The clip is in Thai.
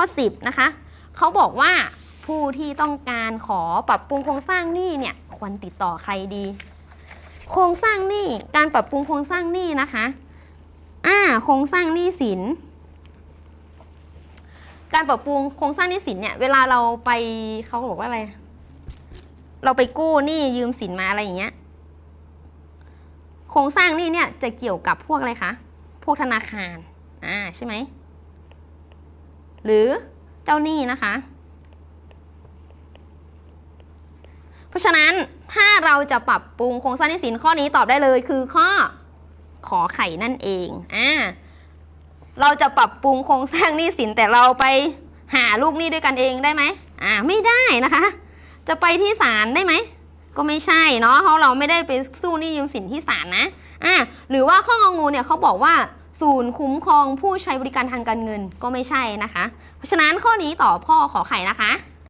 ข้อ 10 นะคะ เขาบอกว่าผู้ที่ต้องการขอปรับปรุงโครงสร้างหนี้เนี่ยควรติดต่อใครดี โครงสร้างหนี้การปรับปรุงโครงสร้างหนี้นะคะอ่าโครงสร้างหนี้สิน การปรับปรุงโครงสร้างหนี้สินเนี่ยเวลาเราไปเขาบอกว่าอะไร เราไปกู้หนี้ยืมสินมาอะไรอย่างเงี้ยโครงสร้างหนี้เนี่ยจะเกี่ยวกับพวกอะไรคะพวกธนาคารอ่าใช่ไหม หรือเจ้าหนี้นะคะ เพราะฉะนั้นถ้าเราจะปรับปรุงโครงสร้างหนี้สินข้อนี้ตอบได้เลยคือข้อขอไข่นั่นเองอ่าเราจะปรับปรุงโครงสร้างหนี้สินแต่เราไปหาลูกหนี้ด้วยกันเองได้ไหมอ่าไม่ได้นะคะ จะไปที่ศาลได้ไหมก็ไม่ใช่เนาะเพราะเราไม่ได้ไปสู้หนี้ยืมสินที่ศาลนะอะหรือว่าข้ององูเนี่ยเขาบอกว่า ศูนย์คุ้มครองผู้ใช้บริการทางการเงินก็ไม่ใช่นะคะ เพราะฉะนั้นข้อนี้ตอบข้อขอไข่นะคะ